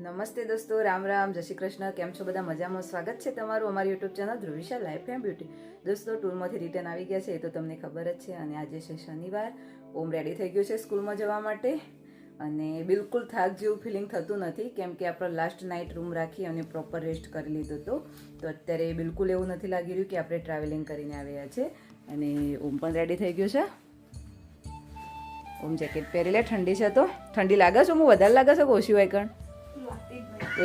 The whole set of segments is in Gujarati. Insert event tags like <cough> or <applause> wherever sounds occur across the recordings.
નમસ્તે દોસ્તો, રામ રામ, જય શ્રી કૃષ્ણ, કેમ છો બધા? મજામાં? સ્વાગત છે તમારું અમારી YouTube channel Dhruvisha life and beauty. દોસ્તો, ટૂરમાંથી રિટર્ન આવી ગયા છે, એ તો તમને ખબર જ છે, અને આજે છે શનિવાર. ઓમ રેડી થઈ ગયું છે સ્કૂલમાં જવા માટે. અને બિલકુલ થાક જેવું ફિલિંગ થતું નથી, કેમ કે આપણે લાસ્ટ નાઇટ રૂમ રાખી અને પ્રોપર રેસ્ટ કરી લીધો હતો. તો અત્યારે બિલકુલ એવું નથી લાગી રહ્યું કે આપણે ટ્રાવેલિંગ કરીને આવ્યા છે. અને ઓમ પણ રેડી થઈ ગયો છે. ઓમ જેકેટ પહેરી લે, ઠંડી છે તો. ઠંડી લાગે છે? હું વધારે લાગે છે ઓછી હોય કણ?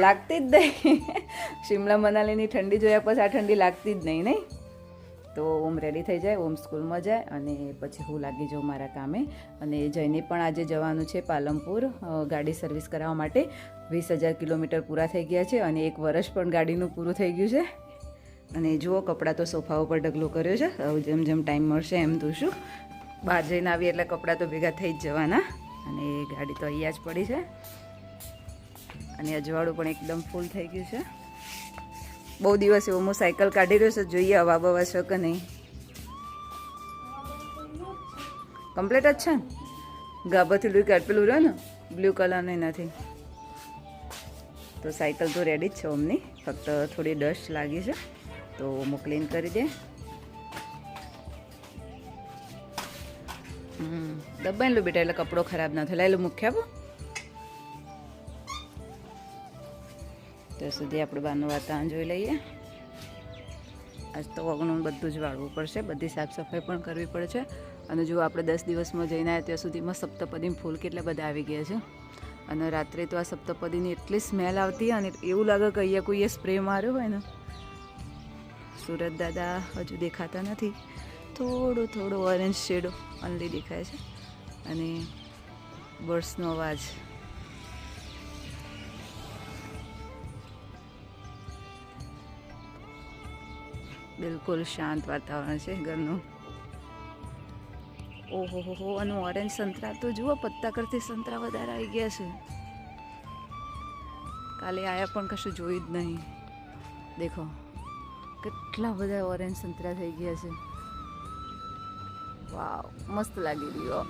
લાગતી જ નહીં. શિમલા મનાલીની ઠંડી જોયા પછી આ ઠંડી લાગતી જ નહીં નહીં? તો ઓમ રેડી થઈ જાય, ઓમ સ્કૂલમાં જાય અને પછી હું લાગી જાઉં મારા કામે. અને જઈને પણ આજે જવાનું છે પાલનપુર. ગાડી સર્વિસ કરાવવા માટે વીસ હજાર કિલોમીટર પૂરા થઈ ગયા છે અને એક વર્ષ પણ ગાડીનું પૂરું થઈ ગયું છે. અને જુઓ, કપડાં તો સોફા ઉપર ઢગલો કર્યો છે. જેમ જેમ ટાઈમ મળશે એમ ધોશું બહાર જઈને આવી એટલે કપડાં તો ભેગા થઈ જ જવાના. અને ગાડી તો અહીંયા જ પડી છે. અને અજવાળું પણ એકદમ ફૂલ થઈ ગયું છે. બહુ દિવસ એવો હું સાયકલ કાઢી રહ્યો છું, જોઈએ હવા બવા છે કે નહીં. કમ્પ્લીટ જ છે ને? ગાભાથી લુઈ કાઢેલું રહ્યો ને બ્લુ કલરની નથી તો સાયકલ તો રેડી જ છે અમની. ફક્ત થોડી ડસ્ટ લાગી છે, તો હું ક્લીન કરી દે. દબાઈ લો બેટા, એટલે કપડો ખરાબ ના થાય. લઈ લો મૂક્યા ત્યાં સુધી આપણે બહારનું વાતાવરણ જોઈ લઈએ. આજ તો ઓગણું બધું જ વાળવું પડશે. બધી સાફ સફાઈ પણ કરવી પડે છે અને જો આપણે દસ દિવસમાં જઈને આવ્યા ત્યાં સુધીમાં સપ્તપદીની ફૂલ કેટલા બધા આવી ગયા છે. અને રાત્રે તો આ સપ્તપદીની એટલી સ્મેલ આવતી અને એવું લાગે કે અહીંયા કોઈએ સ્પ્રે માર્યો હોય ને. સુરત દાદા હજુ દેખાતા નથી. થોડો થોડો ઓરેન્જ શેડો ઓનલી દેખાય છે. અને બર્ડ્સનો અવાજ. બિલકુલ શાંત વાતાવરણ છે ઘરનું. ઓહો, હો હો, અને ઓરેન્જ સંતરા તો જુઓ, પત્તા કરતી સંતરા વધારે આવી ગયા છે. કાલે આયા પણ કશું જોયું જ નહીં. દેખો, કેટલા બધા ઓરેન્જ સંતરા થઈ ગયા છે. વાવ, મસ્ત લાગી રહ્યો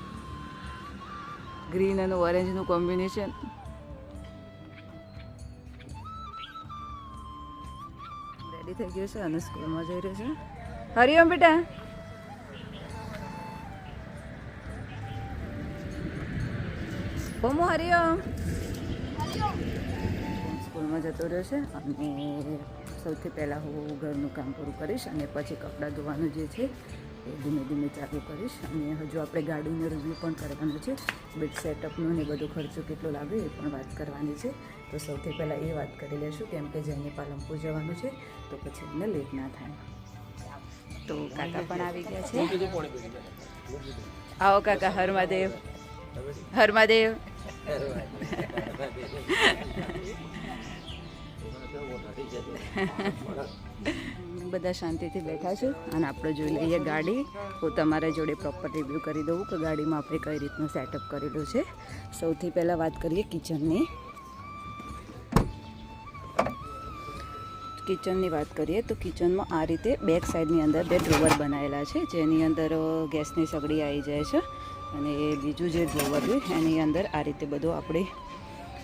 ગ્રીન અને ઓરેન્જનું કોમ્બિનેશન રેડી થઈ ગયો છે અને સ્કૂલમાં જઈ રહ્યો છે હરિઓમ બેટા બમો હરિઓમ સ્કૂલમાં જતો રહ્યો છે અને સૌથી પહેલાં હું ઘરનું કામ પૂરું કરીશ અને પછી કપડાં ધોવાનું જે છે ધીમે ધીમે ચાલુ કરીશ અને હજુ આપણે ગાડીનો રિવ્યૂ પણ કરવાનો છે. બેડ સેટઅપનો ને બધો ખર્ચો કેટલો લાગે એ પણ વાત કરવાની છે. તો સૌથી પહેલાં એ વાત કરી લેશું કેમ કે જઈને પાલનપુર જવાનું છે, તો પછી એમને લેટ ના થાય. તો કાકા પણ આવી ગયા છે. આવો કાકા હર મહાદેવ હર <laughs> બધા શાંતિથી બેઠા છે. અને આપણે જોઈ લઈએ ગાડી. હું તમારા જોડે પ્રોપર રિવ્યૂ કરી દઉં કે ગાડીમાં આપણે કઈ રીતનું સેટઅપ કરેલું છે. સૌથી પહેલાં વાત કરીએ કિચનની કિચનની વાત કરીએ તો કિચનમાં આ રીતે બેક સાઈડની અંદર બે ડ્રોવર બનાવેલા છે. જેની અંદર ગેસની સગડી આવી જાય છે. અને બીજું જે ડ્રોવર હોય એની અંદર આ રીતે બધું આપણે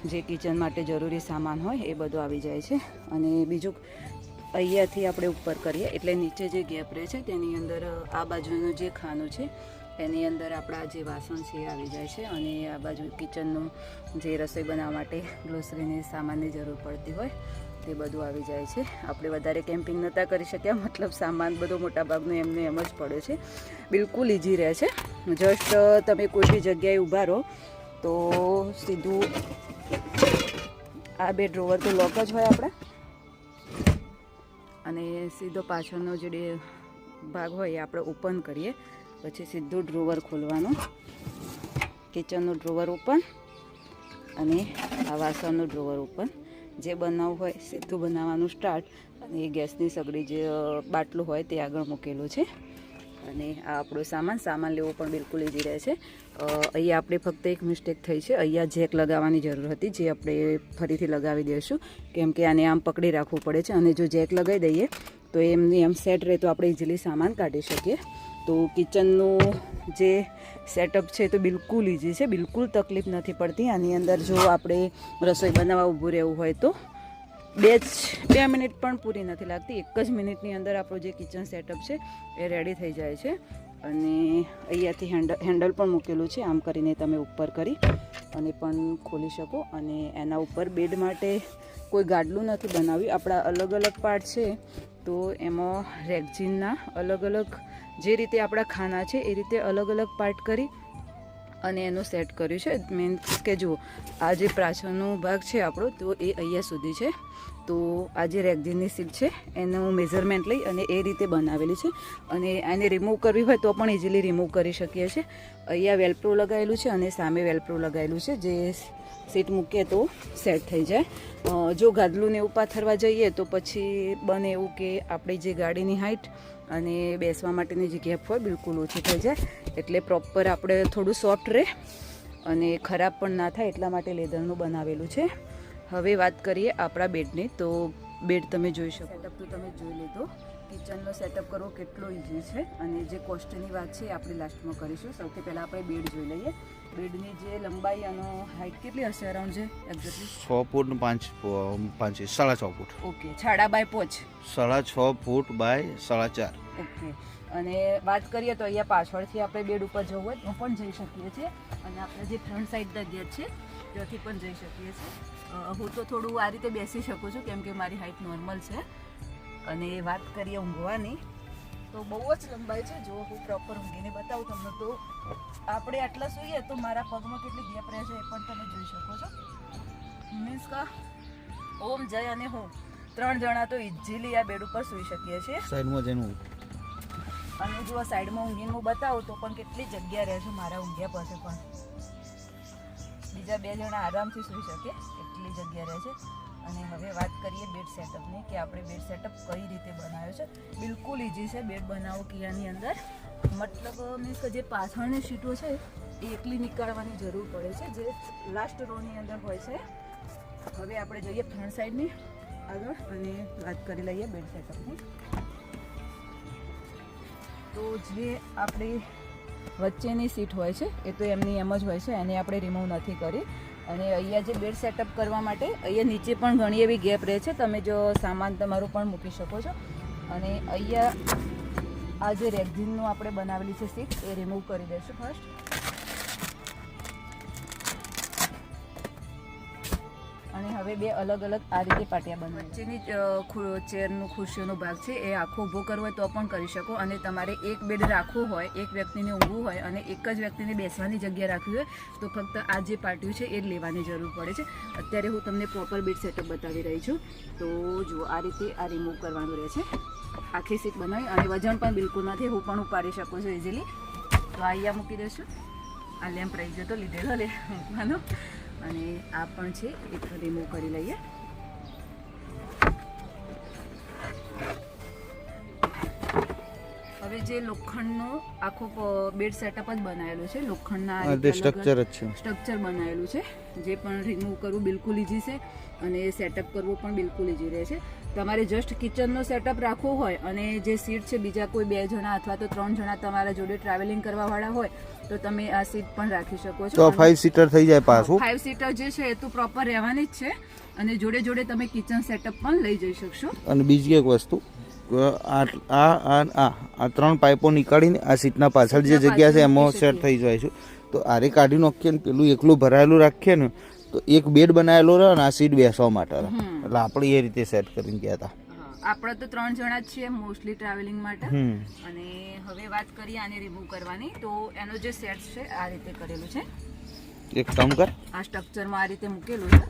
જે કિચન માટે જરૂરી સામાન હોય એ બધું આવી જાય છે. અને બીજું અહીંયાથી આપણે ઉપર કરીએ. એટલે નીચે જે ગેપ રહે છે, તેની અંદર આ બાજુનું જે ખાનું છે, એની અંદર આપણા જે વાસણ છે એ આવી જાય છે. અને આ બાજુ કિચનનું જે રસોઈ બનાવવા માટે ગ્લોસરીની સામાનની જરૂર પડતી હોય, તે બધું આવી જાય છે. આપણે વધારે કેમ્પિંગ નહોતા કરી શક્યા, મતલબ સામાન બધો મોટાભાગનો એમને એમ જ પડ્યો છે. બિલકુલ ઇઝી રહે છે. જસ્ટ તમે કોઈ બી જગ્યાએ ઊભા રહો, તો સીધું આ બે ડ્રોવર તો લોક જ હોય આપણે. અને સીધો પાછળનો જે ભાગ હોય એ આપણે ઓપન કરીએ. પછી સીધું ડ્રોવર ખોલવાનું. કિચનનું ડ્રોવર ઓપન અને આ વાસણનું ડ્રોવર ઓપન જે બનાવવું હોય સીધું બનાવવાનું સ્ટાર્ટ અને એ ગેસની સગડી જે બાટલું હોય તે આગળ મૂકેલું છે. અને આ આપણો સામાન સામાન લેવો પણ બિલકુલ ઇઝી રહે છે. અહીંયા આપણે ફક્ત એક મિસ્ટેક થઈ છે. અહીંયા જેક લગાવવાની જરૂર હતી, જે આપણે ફરીથી લગાવી દઈશું. કેમ કે આને આમ પકડી રાખવું પડે છે અને જો જેક લગાવી દઈએ, તો એમની એમ સેટ રહે તો આપણે ઇઝીલી સામાન કાઢી શકીએ. તો કિચનનું જે સેટઅપ છે તો બિલકુલ ઇઝી છે. બિલકુલ તકલીફ નથી પડતી. આની અંદર જો આપણે રસોઈ બનાવવા ઊભું રહેવું હોય તો બે જ, બે મિનિટ પણ પૂરી નથી લાગતી. એક જ મિનિટની અંદર આપણું જે કિચન સેટઅપ છે, એ રેડી થઈ જાય છે. અને અહીંયાથી હેન્ડલ હેન્ડલ પણ મૂકેલું છે. આમ કરીને તમે ઉપર કરી અને પણ ખોલી શકો. અને એના ઉપર બેડ માટે કોઈ ગાડલું નથી બનાવ્યું. આપણા અલગ અલગ પાર્ટ છે. તો એમાં રેગજીનના અલગ અલગ જે રીતે આપણા ખાના છે, એ રીતે અલગ અલગ પાર્ટ કરી અને એનું સેટ કર્યું છે. મીન્સ કે જુઓ, આ જે પ્રાછળનો ભાગ છે આપણો, તો એ અહીંયા સુધી છે. તો આ જે રેગઝીનની સીટ છે, એનું મેઝરમેન્ટ લઈ અને એ રીતે બનાવેલી છે. અને એને રિમૂવ કરવી હોય તો પણ ઇઝીલી રિમૂવ કરી શકીએ છીએ. અહીંયા વેલ્પ્રો લગાવેલું છે અને સામે વેલ્પ્રો લગાવેલું છે. જે સીટ મૂકીએ તો સેટ થઈ જાય. જો ગાદલું ને એવું પાથરવા જઈએ તો પછી બને એવું કે આપણી જે ગાડીની હાઇટ અને બેસવા માટેની જગ્યા પર બિલકુલ ઓછી થઈ જાય. એટલે પ્રોપર આપણે થોડું સોફ્ટ રહે અને ખરાબ પણ ના થાય એટલા માટે લેધરનું બનાવેલું છે. હવે વાત કરીએ આપણા બેડની. તો બેડ તમે જોઈ શકો. સેટઅપ તો તમે જોઈ લીધો. કિચનનો સેટઅપ કરવો કેટલો ઇઝી છે અને જે કોસ્ટની વાત છે એ આપણે લાસ્ટમાં કરીશું. સૌથી પહેલાં આપણે બેડ જોઈ લઈએ. બેડની જે લંબાઈ અને હાઇટ કેટલી હશે અરાઉન્ડ છે એક્ઝેક્ટલી છ ફૂટ પાંચ પાંચ સાડા છ ફૂટ. ઓકે સાડા બાય પોચ. સાડા છ ફૂટ બાય સાડા ચાર. ઓકે અને વાત કરીએ તો અહીંયા પાછળથી આપણે બેડ ઉપર જવું હોય તો પણ જઈ શકીએ છીએ. અને આપણે જે ફ્રન્ટ સાઈડના ગેટ છે ત્યાંથી પણ જઈ શકીએ છીએ. હું તો થોડું આ રીતે બેસી શકું છું કેમ કે મારી હાઇટ નોર્મલ છે. અને વાત કરીએ ઊંઘવાની તો બહુ જ લંબાઈ છે. જો હું પ્રોપર ઊંઘીને બતાવું તમને તો આપણે આટલા સૂઈએ તો મારા પગમાં કેટલી ગેપ રહે છે એ પણ તમે જોઈ શકો છો. મીન્સ કે ઓમ જય અને હું. ત્રણ જણા તો ઇઝીલી આ બેડ ઉપર સૂઈ શકીએ છીએ. સાઈડમાં જઈને અને જો આ સાઈડમાં ઊંઘીને હું બતાવું તો પણ કેટલી જગ્યા રહે છે મારા ઊંઘ્યા પાસે પણ. બીજા બે જણા આરામથી સૂઈ શકે એટલી જગ્યા રહે છે. અને હવે વાત કરીએ બેડ સેટઅપની કે આપણે બેડ સેટઅપ કઈ રીતે બનાવ્યો છે. બિલકુલ ઇઝી છે. બેડ બનાવો કિયાની અંદર. મતલબ, મીન્સ કે જે પાછળની સીટો છે, એ એકલી નીકાળવાની જરૂર પડે છે. જે લાસ્ટ રોની અંદર હોય છે. હવે આપણે જઈએ ફ્રન્ટ સાઈડની આગળ અને વાત કરી લઈએ બેડ સેટઅપની તો જે આપણી વચ્ચેની સીટ હોય છે, એ તો એમની એમ જ હોય છે. એને આપણે રિમૂવ નથી કરી. અને અહીંયા જે બેડ સેટઅપ કરવા માટે, અહીંયા નીચે પણ ઘણી એવી ગેપ રહે છે. તમે જો સામાન તમારું પણ મૂકી શકો છો. અને અહીંયા આ જે રેગઝીનનું આપણે બનાવેલી છે સીટ એ રિમૂવ કરી દઈશું ફર્સ્ટ હવે બે અલગ અલગ આ રીતે પાટિયા બનાવી વચ્ચેની ચેરનું ખુરશીઓનો ભાગ છે, એ આખો ઊભો કરવો હોય તો પણ કરી શકો અને તમારે એક બેડ રાખવું હોય, એક વ્યક્તિને ઊંઘવું હોય અને એક જ વ્યક્તિને બેસવાની જગ્યા રાખવી હોય, તો ફક્ત આ જે પાટિયું છે, એ લેવાની જરૂર પડે છે. અત્યારે હું તમને પ્રોપર બેડ સેટઅપ બતાવી રહી છું. તો જુઓ, આ રીતે આ રિમૂવ કરવાનું રહે છે. આખી સીટ બનાવી અને વજન પણ બિલકુલ નથી, હું પણ ઉપાડી શકું છું ઇઝીલી તો અહીંયા મૂકી દઈશું. આ લેમ્પ રહી ગયો તો લીધેલો લે, મૂકવાનો. અને આ પણ છે એક રિમૂવ કરી લઈએ. હવે જે લોખંડનો આખો બેડ સેટઅપ જ બનાવેલો છે લોખંડના સ્ટ્રક્ચર જ છે. સ્ટ્રક્ચર બનાવેલું છે. જે પણ રિમૂવ કરવું બિલકુલ ઇઝી છે અને સેટઅપ કરવું પણ બિલકુલ ઇઝી રહે છે. તમારે જસ્ટ કિચનનો સેટઅપ રાખવો હોય અને જે સીટ છે બીજા કોઈ બે જણા અથવા તો ત્રણ જણા તમારા જોડે ટ્રાવેલિંગ કરવાવાળા હોય તો તમે આ સીટ પણ રાખી શકો છો. ફાઈવ સીટર થઈ જાય પાછું? ફાઇવ સીટર જે છે એ તો પ્રોપર રહેવાની જ છે અને જોડે જોડે તમે કિચન સેટઅપ પણ લઈ જઈ શકશો. અને બીજી એક વસ્તુ આ આ આ આ આ ત્રણ પાઇપો નીકાળીને આ સીટના પાછળ જે જગ્યા છે એમાં સેટ થઈ જાય છે. તો આરે કાઢી નાખીએ ને પેલું એકલું ભરાયેલું રાખીએ ને તો એક બેડ બનાવેલો રહે અને આ સીટ બેસવા માટે રહે એટલે આપણે એ રીતે સેટ કરીને ગયા હતા. આપણે તો ત્રણ જણા જ છીએ મોસ્ટલી ટ્રાવેલિંગ માટે. અને હવે વાત કરીએ આને રિમૂવ કરવાની. તો એનો જે સેટ છે આ રીતે કરેલું છે. એક કામ કર. આ સ્ટ્રક્ચરમાં આ રીતે મૂકેલું છે.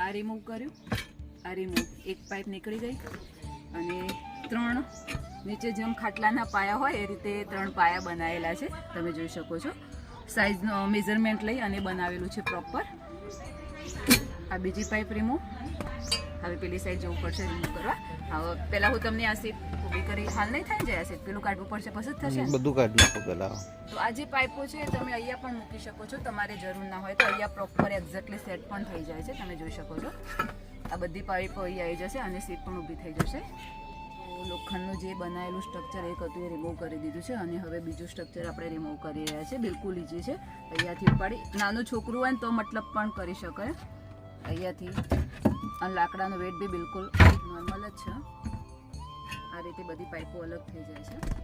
આ રિમૂવ કર્યું. આ રિમૂવ એક પાઇપ નીકળી ગઈ. અને ત્રણ નીચે જેમ ખાટલાના પાયા હોય એ રીતે ત્રણ પાયા બનાવેલા છે. તમે જોઈ શકો છો. સાઇઝનો મેઝરમેન્ટ લઈ અને બનાવેલું છે પ્રોપર આ બીજી પાઇપ રિમૂવ હવે પેલી સાઈડ જવું પડશે રિમૂવ કરવા. હવે પહેલાં હું તમને આ સીટ ઊભી કરી હાલ નહીં થાય જાય સીટ પેલું કાઢવું પડશે પછી થશે. બધું કાઢી નાખો પેલા. તો આ જે પાઇપો છે તમે અહીંયા પણ મૂકી શકો છો તમારે જરૂર ના હોય તો અહીંયા પ્રોપર એક્ઝેક્ટલી સેટ પણ થઈ જાય છે તમે જોઈ શકો છો. આ બધી પાઇપો અહીં આવી જશે અને સીટ પણ ઊભી થઈ જશે. તો લોખંડનું જે બનાવેલું સ્ટ્રક્ચર એક હતું એ રિમૂવ કરી દીધું છે અને હવે બીજું સ્ટ્રક્ચર આપણે રિમૂવ કરી રહ્યા છે બિલકુલ ઇઝી છે. અહીંયાથી ઉપાડી નાનું છોકરું હોય ને તો મતલબ પણ કરી શકાય. અહીંયાથી અને લાકડાનો વેટ બી બિલકુલ નોર્મલ જ છે. આ રીતે બધી પાઇપો અલગ થઈ જાય છે.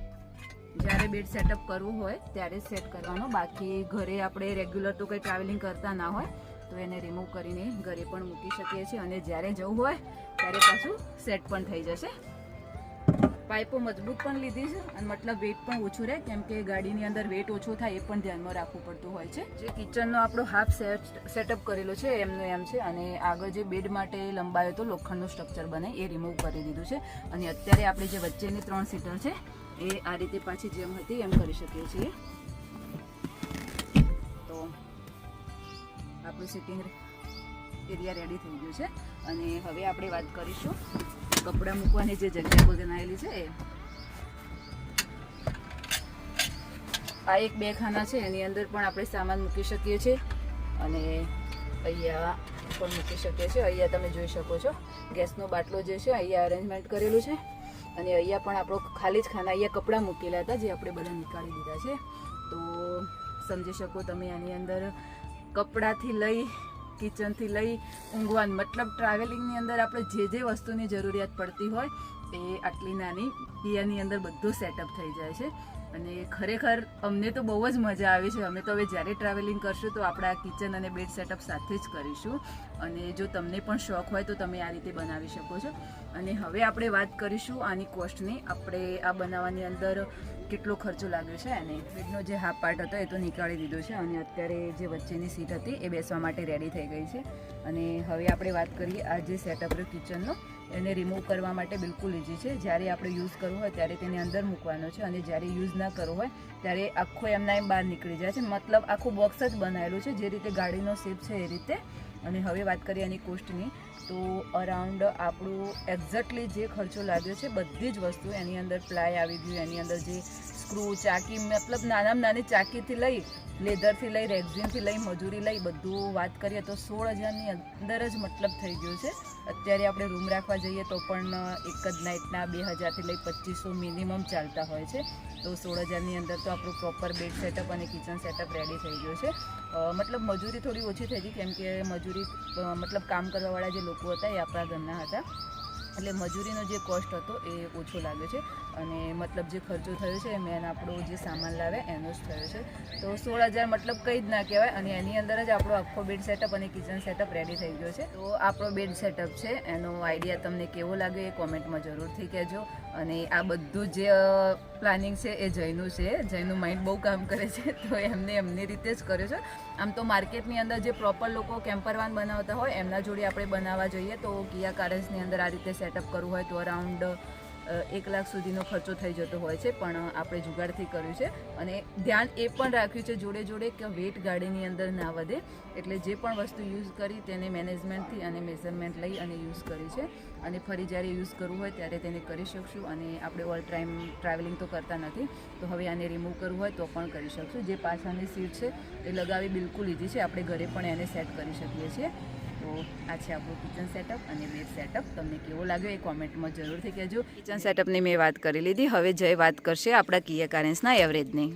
જ્યારે બેડ સેટઅપ કરવું હોય, ત્યારે સેટ કરવાનો. બાકી ઘરે આપણે રેગ્યુલર તો કંઈ ટ્રાવેલિંગ કરતા ના હોય, તો એને રિમૂવ કરીને ઘરે પણ મૂકી શકીએ છીએ. અને જ્યારે જવું હોય, ત્યારે પાછું સેટ પણ થઈ જશે. પાઇપો મજબૂત પણ લીધી છે અને મતલબ વેટ પણ ઓછું રહે, કેમ કે ગાડીની અંદર વેટ ઓછો થાય એ પણ ધ્યાનમાં રાખવું પડતું હોય છે. જે કિચનનો આપણો હાફ સેટ સેટઅપ કરેલો છે, એમનો એમ છે. અને આગળ જે બેડ માટે લંબાયો તો લોખંડનું સ્ટ્રક્ચર બને, એ રિમૂવ કરી દીધું છે. અને અત્યારે આપણે જે વચ્ચેની ત્રણ સીટર છે, એ આ રીતે પાછી જેમ હતી એમ કરી શકીએ છીએ. તો આપણું સિટિંગ એરિયા રેડી થઈ ગયું છે. અને હવે આપણે વાત કરીશું કપડાં મૂકવાની જે જગ્યા બનાવેલી છે, આ એક બે ખાના છે, એની અંદર પણ આપણે સામાન મૂકી શકીએ છીએ. અને અહીંયા પણ મૂકી શકીએ છીએ. અહીંયા તમે જોઈ શકો છો, ગેસનો બાટલો જે છે, અહીંયા અરેન્જમેન્ટ કરેલું છે. અને અહીંયા પણ આપણો ખાલી જ ખાના, અહીંયા કપડાં મૂકેલા હતા, જે આપણે બધા નીકાળી દીધા છે. તો સમજી શકો તમે આની અંદર કપડાથી લઈ કિચનથી લઈ ઊંઘવાનું. મતલબ ટ્રાવેલિંગની અંદર આપણે જે જે વસ્તુની જરૂરિયાત પડતી હોય, એ આટલી નાની એની અંદર બધું સેટઅપ થઈ જાય છે. અને ખરેખર અમને તો બહુ જ મજા આવી છે. અમે તો હવે જ્યારે ટ્રાવેલિંગ કરશું તો આપણા કિચન અને બેડ સેટઅપ સાથે જ કરીશું. અને જો તમને પણ શોખ હોય તો તમે આ રીતે બનાવી શકો છો. અને હવે આપણે વાત કરીશું આની કોસ્ટની આપણે આ બનાવવાની અંદર કેટલો ખર્ચો લાગ્યો છે અને બેડનો જે હાફ પાર્ટ હતો એ તો નીકાળી દીધો છે. અને અત્યારે જે વચ્ચેની સીટ હતી એ બેસવા માટે રેડી થઈ ગઈ છે. અને હવે આપણે વાત કરીએ આ જે સેટઅપ રહ્યો કિચનનો એને રિમૂવ કરવા માટે બિલકુલ ઇઝી છે. જ્યારે આપણે યુઝ કરવું હોય ત્યારે તેને અંદર મૂકવાનો છે. અને જ્યારે યુઝ ના કરવો હોય, ત્યારે આખો એમના એમ બહાર નીકળી જાય છે. મતલબ આખું બોક્સ જ બનાવેલું છે, જે રીતે ગાડીનો શેપ છે એ રીતે. અને હવે વાત કરીએ એની કોસ્ટની તો અરાઉન્ડ આપણું એક્ઝેક્ટલી જે ખર્ચો લાગ્યો છે, બધી જ વસ્તુ એની અંદર પ્લાય આવી ગયું, એની અંદર જે સ્ક્રૂ ચાકી, મતલબ નાનામાં નાની ચાકીથી લઈ, લેધરથી લઈ રેક્ઝિનથી લઈ, મજૂરી લઈ, બધું વાત કરીએ તો સોળ હજારની અંદર જ મતલબ થઈ ગયું છે. અત્યારે આપણે રૂમ રાખવા જઈએ તો પણ એક જ નાઇટના બે હજારથી લઈ પચીસો મિનિમમ ચાલતા હોય છે. તો સોળ હજારની અંદર તો આપણું પ્રોપર બેડ સેટઅપ અને કિચન સેટઅપ રેડી થઈ ગયું છે. મતલબ મજૂરી થોડી ઓછી થઈ ગઈ, કેમ કે મજૂરી મતલબ કામ કરવાવાળા જે લોકો હતા એ આપણા ઘરના હતા. એટલે મજૂરીનો જે કોસ્ટ હતો એ ઓછો લાગ્યો છે. અને મતલબ જે ખર્ચો થયો છે મેન આપણો જે સામાન લાવે એનો જ થયો છે. તો સોળ હજાર મતલબ કંઈ જ ના કહેવાય, અને એની અંદર જ આપણો આખો બેડ સેટઅપ અને કિચન સેટઅપ રેડી થઈ ગયો છે. તો આપણો બેડ સેટઅપ છે, એનો આઈડિયા તમને કેવો લાગે એ કોમેન્ટમાં જરૂરથી કહેજો. અને આ બધું જે પ્લાનિંગ છે એ જયનું છે જયનું માઇન્ડ બહુ કામ કરે છે, <laughs> તો એમને એમની રીતે જ કર્યો છે. આમ તો માર્કેટની અંદર જે પ્રોપર લોકો કેમ્પરવાન બનાવતા હોય, એમના જોડે આપણે બનાવવા જોઈએ તો કિયા કાર્સની અંદર આ રીતે સેટઅપ કરવું હોય તો અરાઉન્ડ એક લાખ સુધીનો ખર્ચો થઈ જતો હોય છે, પણ આપણે જુગાડથી કર્યું છે. અને ધ્યાન એ પણ રાખ્યું છે જોડે જોડે કે વેટ ગાડીની અંદર ના વધે, એટલે જે પણ વસ્તુ યુઝ કરી તેને મેનેજમેન્ટથી અને મેઝરમેન્ટ લઈ અને યુઝ કરી છે. અને ફરી જ્યારે યુઝ કરવું હોય ત્યારે તેને કરી શકશું અને આપણે ઓલ ટાઈમ ટ્રાવેલિંગ તો કરતા નથી. તો હવે આને રિમૂવ કરવું હોય તો પણ કરી શકશું. જે પાછળની સીટ છે એ લગાવી બિલકુલ ઇઝી છે. આપણે ઘરે પણ એને સેટ કરી શકીએ છીએ. તો આ છે આપણું કિચન સેટઅપ અને બેડ સેટઅપ તમને કેવો લાગ્યો એ કોમેન્ટમાં જરૂરથી કહેજો. કિચન સેટઅપની મેં વાત કરી લીધી. હવે જય વાત કરશે આપણા કિયા કારેન્સના એવરેજની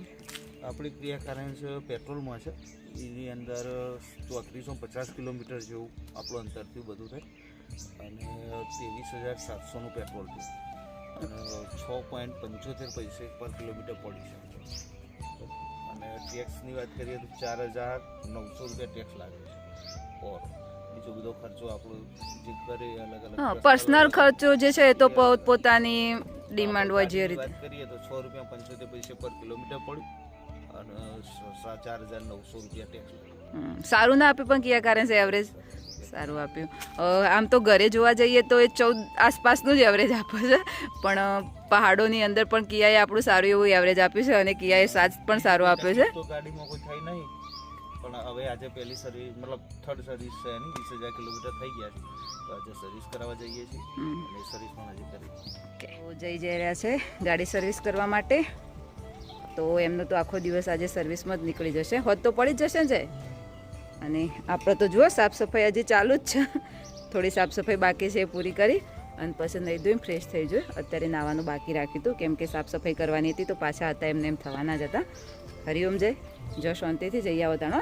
આપણી ક્રિયા કારણ છે પેટ્રોલમાં છે. એની અંદર ચોત્રીસો પચાસ કિલોમીટર જેવું આપણું અંતરથી બધું થાય. અને ત્રેવીસ હજાર સાતસોનું પેટ્રોલ છે અને છ પોઈન્ટ પંચોતેર પૈસે પર કિલોમીટર પડી છે. અને ટેક્સની વાત કરીએ તો ચાર હજાર નવસો રૂપિયા ટેક્સ લાગે છે. ઓર બીજો બધો ખર્ચો આપણો જે કરે અલગ અલગ હા પર્સનલ ખર્ચો જે છે એ તો પોતપોતાની ડિમાન્ડ હોય જે રીતે. વાત કરીએ તો છ રૂપિયા પંચોતેર પૈસે પર કિલોમીટર પડ્યું અને ચાર હજાર નવસો રૂપિયા ટેક્સ સારું ના આપ્યું પણ કિયા છે એવરેજ સારું આપ્યું. આમ તો ઘરે જોવા જઈએ તો એ ચૌદ આસપાસનું જ એવરેજ આપે છે. પણ પહાડોની અંદર પણ કિયાએ આપણું સારું એવું એવરેજ આપ્યું છે અને કિયાએ સાથ પણ સારું આપ્યું છે. તો ગાડીમાં કોઈ થાય નહીં. પણ હવે આજે પહેલી સર્વિસ, મતલબ થર્ડ સર્વિસ છે એની, વીસ હજાર કિલોમીટર થઈ ગયા છે. તો આજે સર્વિસ કરાવવા જઈએ છીએ. અને સર્વિસ પણ હજી કરી જઈ જઈ રહ્યા છે, ગાડી સર્વિસ કરવા માટે. તો એમનો તો આખો દિવસ આજે સર્વિસમાં જ નીકળી જશે. હોત તો પડી જ જશે ને અને આપણે તો જુઓ સાફ સફાઈ હજી ચાલુ જ છે. થોડી સાફ સફાઈ બાકી છે એ પૂરી કરી. અને પછી નહીં ધોઈને ફ્રેશ થઈ જોઈ અત્યારે નાવાનું બાકી રાખ્યું હતું. કેમ કે સાફ સફાઈ કરવાની હતી તો પાછા હતા એમને એમ થવાના જ હતા. હરિઓમ જય. જો શાંતિથી જઈ આવો તાણો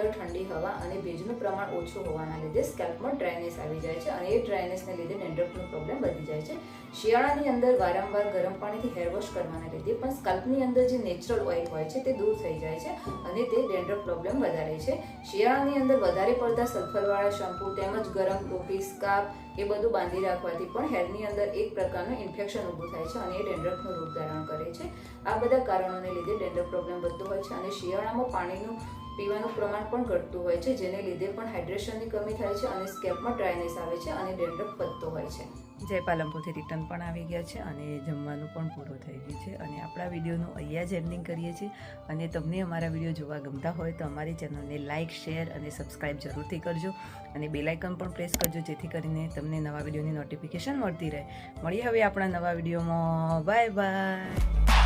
અંદર ઠંડી હવા અને ભેજનું પ્રમાણ ઓછું હોવાના લીધે સ્કેલ્પમાં ડ્રાયનેસ આવી જાય છે અને એ ડ્રાયનેસને લીધે ડેન્ડ્રફનો પ્રોબ્લેમ વધી જાય છે. શિયાળાની અંદર વારંવાર ગરમ પાણીથી હેર વોશ કરવાના લીધે પણ સ્કેલ્પની અંદર જે નેચરલ ઓઇલ હોય છે તે દૂર થઈ જાય છે અને તે ડેન્ડ્રફ પ્રોબ્લેમ વધારે છે. શિયાળાની અંદર વધારે પડતા સલ્ફરવાળા શેમ્પૂ તેમજ ગરમ ટોપી, સ્કાર્ફ એ બધું બાંધી રાખવાથી પણ હેરની અંદર એક પ્રકારનું ઇન્ફેક્શન ઊભું થાય છે અને એ ડેન્ડ્રફનું રૂપ ધારણ કરે છે. આ બધા કારણોને લીધે ડેન્ડ્રફ પ્રોબ્લેમ વધતો હોય છે અને શિયાળામાં પાણીનું પીવાનું પ્રમાણ પણ ઘટતું હોય છે, જેને લીધે પણ હાઇડ્રેશનની કમી થાય છે અને સ્કેપમાં ડ્રાયનેસ આવે છે અને ડેન્ડ્રફ વધતો હોય છે. જય પાલનપુરથી રિટર્ન પણ આવી ગયા છે અને જમવાનું પણ પૂરું થઈ ગયું છે અને આપણા વિડીયોનું અહીંયા જ એન્ડિંગ કરીએ છીએ. અને તમને અમારા વીડિયો જોવા ગમતા હોય તો અમારી ચેનલને લાઇક શેર અને સબસ્ક્રાઇબ જરૂરથી કરજો અને બેલાઇકન પણ પ્રેસ કરજો, જેથી કરીને તમને નવા વિડીયોની નોટિફિકેશન મળતી રહે. મળીએ હવે આપણા નવા વિડીયોમાં. Bye bye.